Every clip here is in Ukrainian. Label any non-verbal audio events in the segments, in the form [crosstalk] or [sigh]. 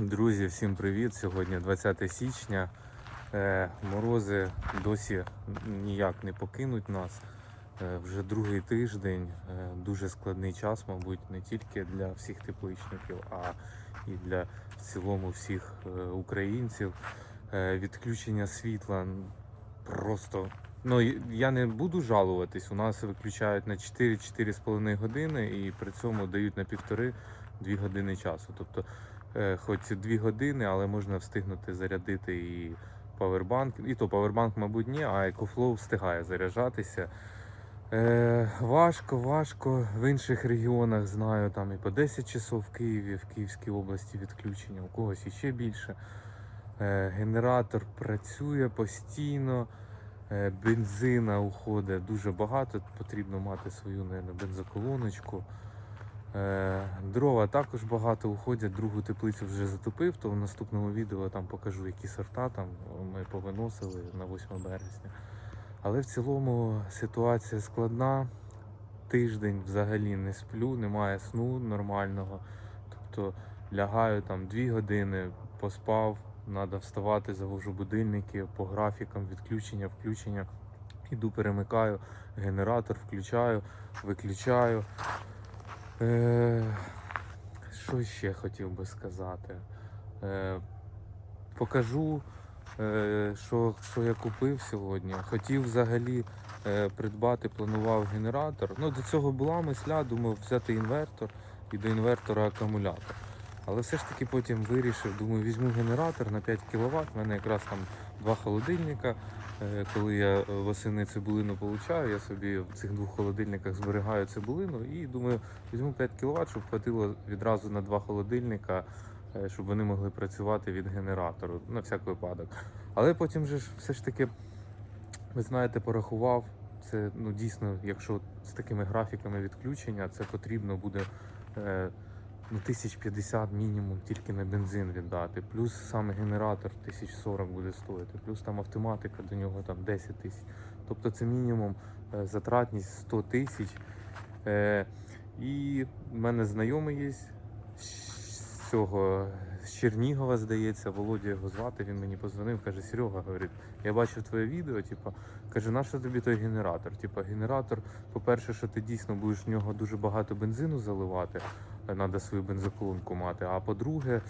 Друзі, всім привіт! Сьогодні 20 січня. Е, Морози досі ніяк не покинуть нас. Е, Вже другий тиждень. Е, Дуже складний час, мабуть, не тільки для всіх тепличників, а і для в цілому всіх українців. Відключення світла просто. Ну, я не буду жалуватись. У нас виключають на 4-4,5 години і при цьому дають на півтори-дві години часу. Тобто хоч дві години, але можна встигнути зарядити і павербанк. І то павербанк, мабуть, ні, а EcoFlow встигає заряджатися. Е, важко, важко. В інших регіонах знаю, там і по 10 часов в Києві, в Київській області відключення, у когось іще більше. Е, генератор працює постійно. Е, бензина уходить дуже багато, потрібно мати свою наверно, бензоколоночку. Е, Дрова також багато уходять. Другу теплицю вже затопив, то в наступному відео там покажу, які сорта там ми повиносили на 8 березня. Але в цілому ситуація складна. Тиждень взагалі не сплю, немає сну нормального. Тобто лягаю там 2 години, поспав, треба вставати, завожу будильники по графікам, відключення, включення. Іду перемикаю, генератор включаю, виключаю. Е, що ще хотів би сказати? Е, покажу, е, що, що я купив сьогодні. Хотів взагалі придбати, планував генератор. Ну, до цього була мисля, думав взяти інвертор і до інвертора акумулятор. Але все ж таки потім вирішив, думаю, візьму генератор на 5 кВт. У мене якраз там два холодильника. Е, Коли я восени цибулину получаю, я собі в цих двох холодильниках зберігаю цибулину і думаю, візьму 5 кВт, щоб хватило відразу на два холодильника, е, щоб вони могли працювати від генератору на всяк випадок. Але потім же ж все ж таки, ви знаєте, порахував. Це ну дійсно, якщо з такими графіками відключення, це потрібно буде е, ну, 1050 мінімум тільки на бензин віддати. Плюс саме генератор 1040 буде стоїти, плюс там автоматика до нього там 10 тисяч. Тобто це мінімум е, затратність 100 тисяч. Е, і в мене знайомий є з цього з Чернігова, здається, Володя його звати. Він мені позвонив, каже: Серега, говорить, я бачив твоє відео, типу, каже, на що тобі той генератор? Типа, генератор, по-перше, що ти дійсно будеш в нього дуже багато бензину заливати, треба свою бензоколонку мати. А по-друге,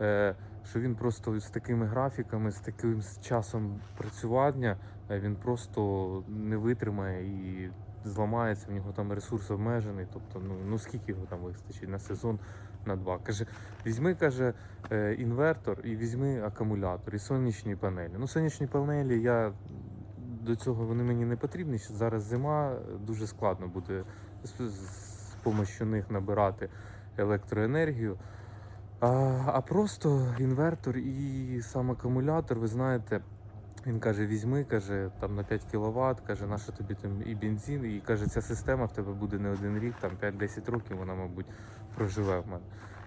е, що він просто з такими графіками, з таким часом працювання, е, він просто не витримає і зламається, в нього там ресурс обмежений. Тобто, ну, ну скільки його там вистачить на сезон, на два. Каже, візьми, каже, е, інвертор і візьми акумулятор і сонячні панелі. Ну, сонячні панелі я до цього вони мені не потрібні. Зараз зима, дуже складно буде з, помощю них набирати електроенергію. А, просто інвертор і сам акумулятор, ви знаєте, він каже: візьми, каже, там на 5 кВт, каже, на тобі там і бензин, і каже, ця система в тебе буде не один рік, там 5-10 років вона, мабуть, проживе в мене.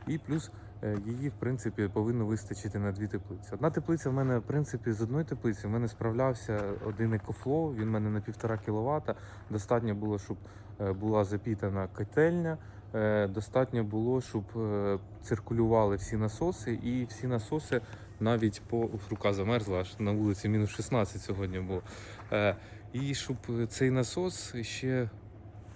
І плюс е, її, в принципі, повинно вистачити на дві теплиці. Одна теплиця в мене, в принципі, з одної теплиці в мене справлявся один екофлоу, він в мене на півтора кВт. Достатньо було, щоб е, була запітана котельня. Е, Достатньо було, щоб е, циркулювали всі насоси, і всі насоси навіть по рука замерзла, аж на вулиці мінус 16 сьогодні було. Е, І щоб цей насос ще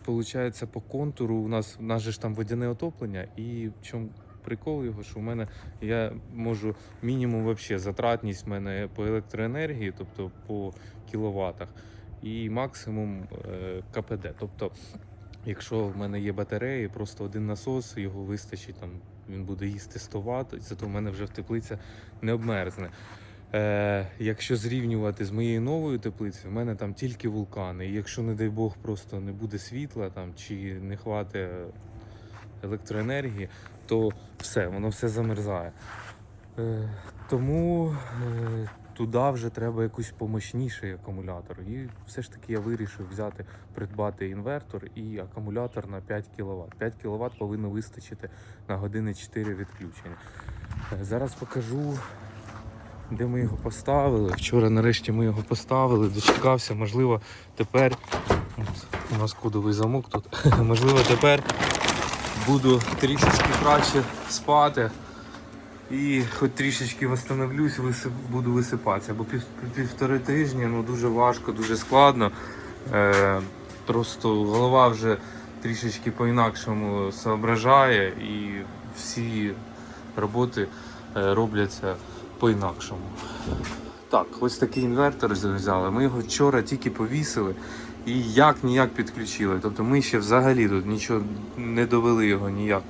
виходить по контуру. У нас у нас же ж там водяне отоплення, і в чому прикол його, що в мене я можу мінімум вообще затратність в мене по електроенергії, тобто по кіловатах, і максимум КПД. Тобто, якщо в мене є батареї, просто один насос, його вистачить там. Він буде їсти 100 Вт, зато в мене вже в теплиця не обмерзне. Е, якщо зрівнювати з моєю новою теплицею, в мене там тільки вулкани. І якщо, не дай Бог, просто не буде світла там чи не хватить електроенергії, то все, воно все замерзає. Е, тому е, туди вже треба якийсь помощніший акумулятор. І все ж таки я вирішив взяти, придбати інвертор і акумулятор на 5 кВт. 5 кВт повинно вистачити на години 4 відключення. Е, Зараз покажу, де ми його поставили. Вчора нарешті ми його поставили, дочекався. Можливо, тепер у нас кодовий замок тут. [laughs] Можливо, тепер буду трішечки краще спати. І хоч трішечки восстановлюсь, висип, буду висипатися. Бо пів, півтори тижні ну, дуже важко, дуже складно. Е, просто голова вже трішечки по-інакшому соображає і всі роботи е, робляться по-інакшому. Так, ось такий інвертор взяли. Ми його вчора тільки повісили і як ніяк підключили. Тобто ми ще взагалі тут нічого не довели його ніяк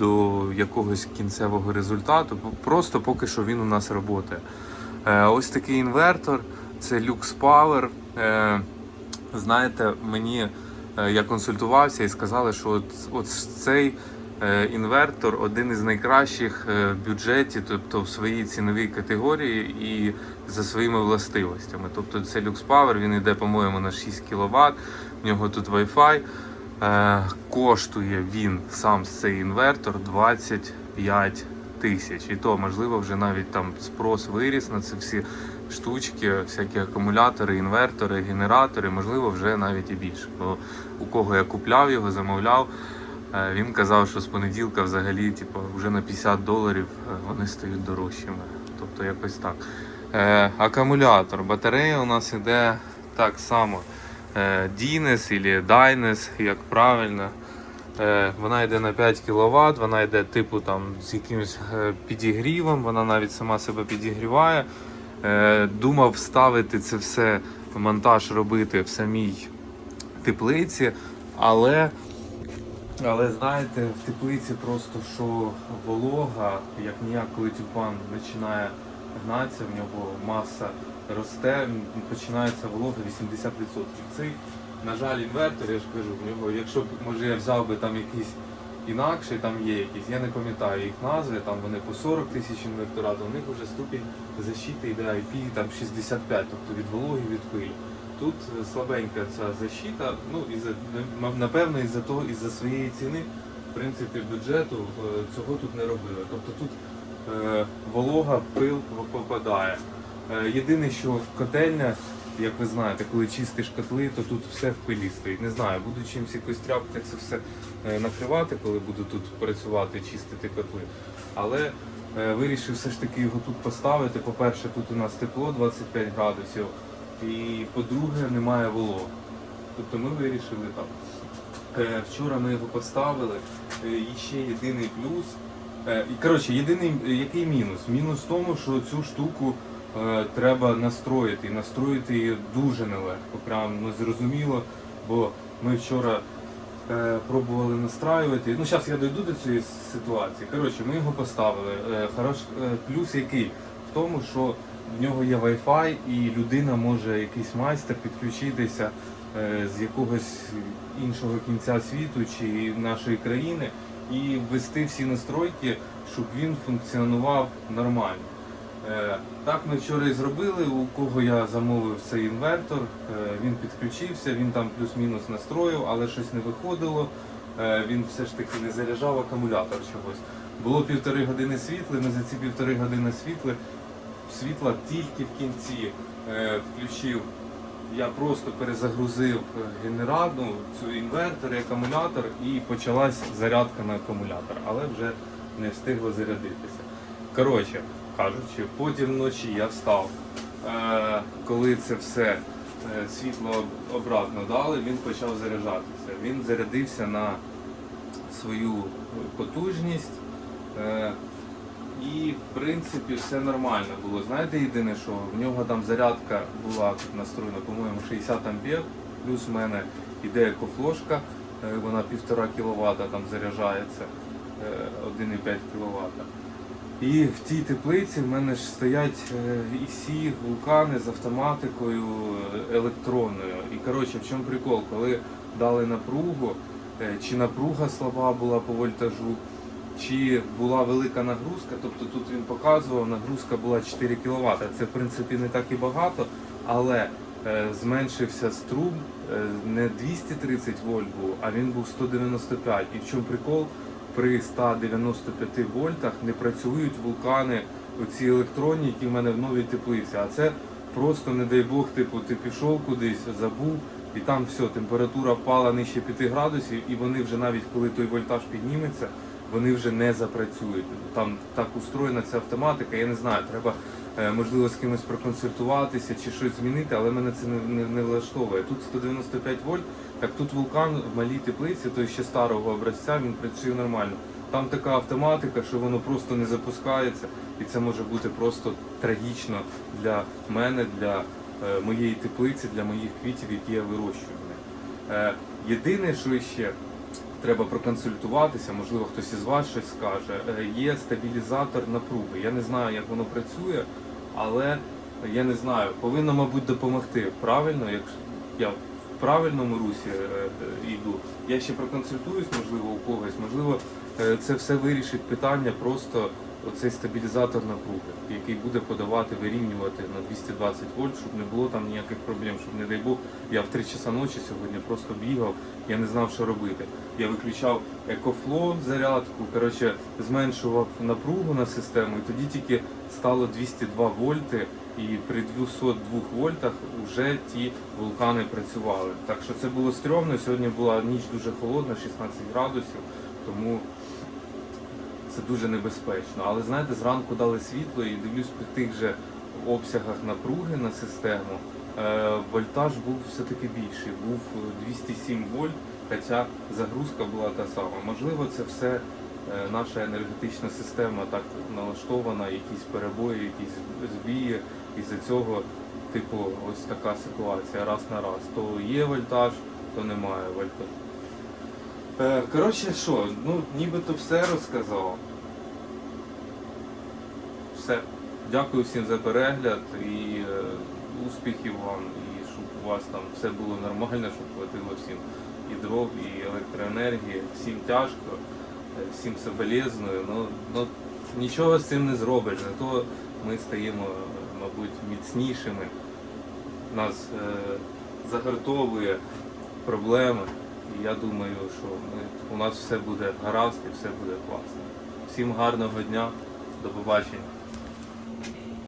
до якогось кінцевого результату. Просто поки що він у нас працює. Е, ось такий інвертор, це Lux Power. Е, знаєте, мені е, я консультувався і сказали, що от, от цей інвертор один із найкращих в бюджеті, тобто в своїй ціновій категорії і за своїми властивостями. Тобто це Lux Power, він йде, по-моєму, на 6 кВт, в нього тут Wi-Fi. Е, коштує він сам цей інвертор 25 тисяч. І то, можливо, вже навіть там спрос виріс на ці всі штучки, всякі акумулятори, інвертори, генератори, можливо, вже навіть і більше. Бо у кого я купляв його, замовляв, е, він казав, що з понеділка взагалі типу, вже на 50 доларів е, вони стають дорожчими. Тобто якось так. Акумулятор. Батарея у нас іде так само. Е, Dines або Dynes, як правильно. Е, Вона йде на 5 кВт, вона йде типу там з якимось е, підігрівом, вона навіть сама себе підігріває. Думав ставити це все монтаж робити в самій теплиці, але, але знаєте, в теплиці просто що волога, як ніяк, коли тюльпан починає гнатися, в нього маса росте, починається волога 80%. Цей, на жаль, інвертор, я ж кажу, в нього, якщо б може я взяв би там якийсь інакший, там є якісь, я не пам'ятаю їх назви, там вони по 40 тисяч інвертора, то у них вже ступінь защити йде IP там 65, тобто від вологи, від пилі. Тут е, слабенька ця защита, ну і за напевно із-за того, із-за своєї ціни, в принципі, бюджету е, цього тут не робили. Тобто тут е, волога, пил попадає. Е, Єдине, що котельня, як ви знаєте, коли чистиш котли, то тут все в пилі стоїть. Не знаю, буду чимось якось тряпкою це все е, накривати, коли буду тут працювати, чистити котли. Але е, вирішив все ж таки його тут поставити. По-перше, тут у нас тепло 25 градусів, і по-друге, немає вологи. Тобто ми вирішили так. Вчора ми його поставили. І ще єдиний плюс. Коротше, єдиний який мінус? Мінус в тому, що цю штуку треба настроїти. І настроїти її дуже нелегко. Прям ну, зрозуміло, бо ми вчора е, пробували настраювати. Ну, зараз я дойду до цієї ситуації. Коротше, ми його поставили. Е, хорош, е, плюс який? В тому, що в нього є Wi-Fi і людина може, якийсь майстер підключитися е, з якогось іншого кінця світу чи нашої країни і ввести всі настройки, щоб він функціонував нормально. Е, Так ми вчора і зробили. У кого я замовив цей інвертор, е, він підключився, він там плюс-мінус настроїв, але щось не виходило. Е, Він все ж таки не заряджав акумулятор чогось. Було півтори години світла, ми за ці півтори години світли, світла тільки в кінці включив. Я просто перезагрузив генератор, цю інвертор і акумулятор і почалась зарядка на акумулятор, але вже не встигло зарядитися. Коротше кажучи, потім вночі я встав. Е, коли це все е, світло обратно дали, він почав заряджатися. Він зарядився на свою потужність. Е, і в принципі все нормально було. Знаєте, єдине, що в нього там зарядка була настроєна, по-моєму, 60 ампер, плюс в мене іде екофлошка, вона 1,5 кВт там заряджається, е, 1,5 кВт. І в тій теплиці в мене ж стоять е, ІСі, вулкани з автоматикою е, електронною. І коротше, в чому прикол, коли дали напругу, е, чи напруга слаба була по вольтажу, чи була велика нагрузка, тобто тут він показував, нагрузка була 4 кВт. Це в принципі не так і багато, але зменшився струм не 230 вольт був, а він був 195. І в чому прикол? При 195 вольтах не працюють вулкани, оці електронні, які в мене в новій теплиці. А це просто, не дай Бог, типу, ти пішов кудись, забув, і там все, температура впала нижче 5 градусів, і вони вже навіть коли той вольтаж підніметься, вони вже не запрацюють. Там так устроєна ця автоматика, я не знаю, треба е, можливо з кимось проконсультуватися чи щось змінити, але мене це не, не, не влаштовує. Тут 195 вольт, так тут вулкан в малій теплиці, той ще старого образця, він працює нормально. Там така автоматика, що воно просто не запускається, і це може бути просто трагічно для мене, для е, моєї теплиці, для моїх квітів, які я вирощую. Е, єдине, що ще треба проконсультуватися, можливо, хтось із вас щось скаже. е, є стабілізатор напруги. Я не знаю, як воно працює, але я не знаю, повинно, мабуть, допомогти. Правильно, якщо я правильному русі е, е, йду. Я ще проконсультуюсь, можливо, у когось, можливо, е, це все вирішить питання просто оцей стабілізатор напруги, який буде подавати, вирівнювати на 220 вольт, щоб не було там ніяких проблем, щоб не дай Бог, я в 3 часа ночі сьогодні просто бігав, я не знав, що робити. Я виключав екофло, зарядку, коротше, зменшував напругу на систему, і тоді тільки стало 202 вольти, і при 202 вольтах вже ті вулкани працювали. Так що це було стрьомно. Сьогодні була ніч дуже холодна, 16 градусів, тому це дуже небезпечно. Але знаєте, зранку дали світло і дивлюсь при тих же обсягах напруги на систему. е, Вольтаж був все-таки більший, був 207 вольт, хоча загрузка була та сама. Можливо, це все наша енергетична система так налаштована, якісь перебої, якісь збії, і за цього, типу, ось така ситуація раз на раз. То є вольтаж, то немає вольтажу. Е, Коротше, що, ну нібито все розказав. Все. Дякую всім за перегляд і е, успіхів вам, і щоб у вас там все було нормально, щоб хватило всім і дров, і електроенергії. Всім тяжко, е, всім соболезную. Ну, ну нічого з цим не зробиш, зато ми стаємо, мабуть, міцнішими. Нас е, загартовує проблеми. І я думаю, що ми, у нас все буде гаразд і все буде класно. Всім гарного дня, до побачення.